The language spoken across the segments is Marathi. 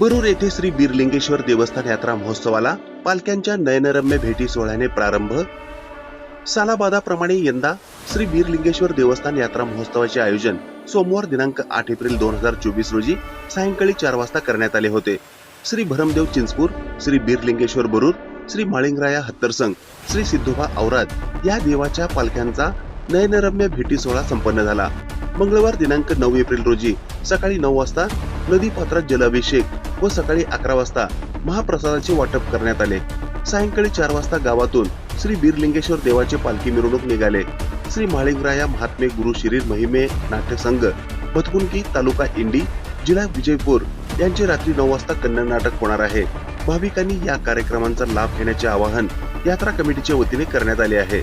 बरूर येथे श्री बीरलिंगेश्वर देवस्थान यात्रा महोत्सवाला पालख्यांच्या नयनरम्य भेटी सोहळ्याने प्रारंभ. सालाबादाप्रमाणे यंदा श्री बीरलिंगेश्वर देवस्थान यात्रा महोत्सवाचे आयोजन सोमवार दिनांक आठ एप्रिल दोन हजार चोवीस रोजी सायंकाळी चार वाजता करण्यात आले होते. श्री भरमदेव चिंचपूर श्री बीरलिंगेश्वर बरूर श्री माळिंगराया हत्तरसंग श्री सिद्धोबा औराद या देवाच्या पालख्यांचा नयनरम्य भेटी सोहळा संपन्न झाला. मंगळवार दिनांक नऊ एप्रिल रोजी सकाळी नऊ वाजता नदी पात्रात जलाभिषेक व सकाळी अकरा वाजता महाप्रसादाचे वाटप करण्यात आले. सायंकाळी चार वाजता गावातून श्री बीरलिंगेश्वर देवाचे पालखी मिरवणूक निघाले. श्री माळिंगराया महात्मे गुरु शिरीर महिमे नाट्यसंघ भतकुंकी तालुका इंडी जिल्हा विजयपूर यांचे रात्री नऊ वाजता कन्नड नाटक होणार आहे. भाविकांनी या कार्यक्रमांचा लाभ घेण्याचे आवाहन यात्रा कमिटीच्या वतीने करण्यात आले आहे.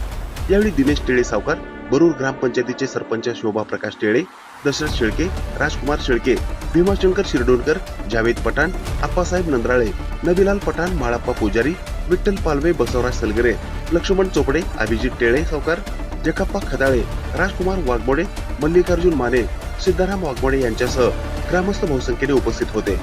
यावेळी दिनेश टेळे सावकार बरूर ग्रामपंचायतीचे सरपंच शोभा प्रकाश टेळे दशरथ शेळके राजकुमार शेळके भीमाशंकर शिरडोणकर जावेद पठाण आप्पासाहेब नंद्राळे नबीलाल पठाण माळाप्पा पुजारी विठ्ठल पालवे बसवराज सलगरे लक्ष्मण चोपडे अभिजित टेळे सावकार जकाप्पा खदाळे राजकुमार वाघमोडे मल्लिकार्जुन माने सिद्धाराम वाघमोडे यांच्यासह ग्रामस्थ बहुसंख्येने उपस्थित होते.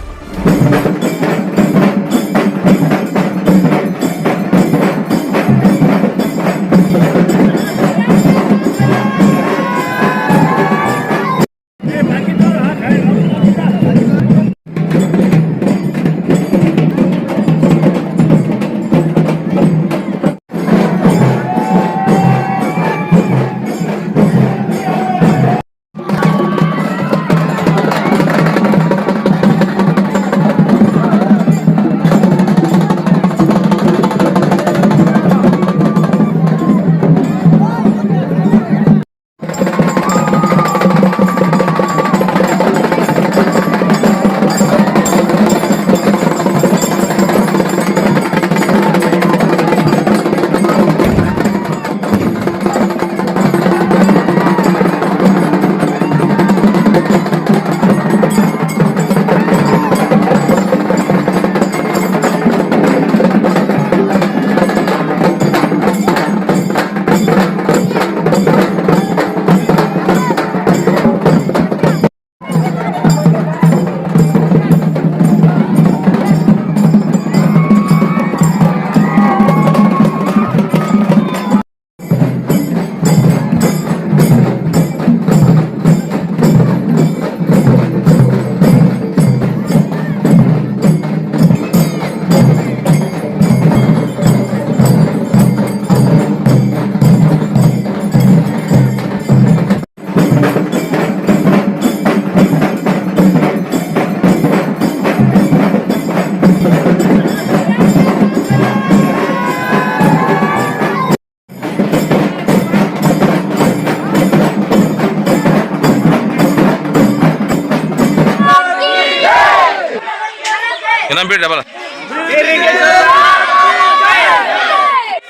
इनाम भेट बोला.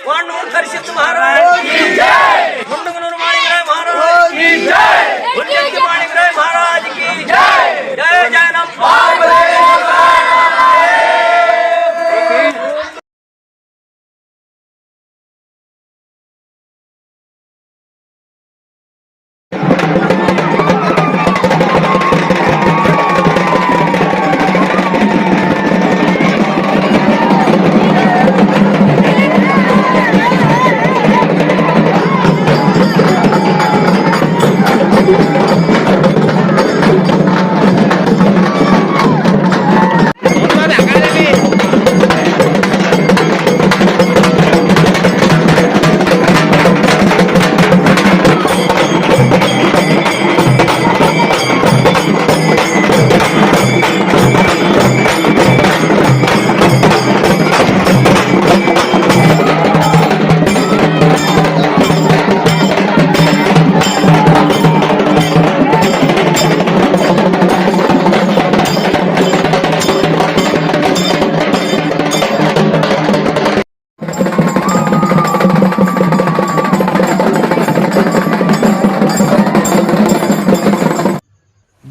वाणूर हर्षित महाराज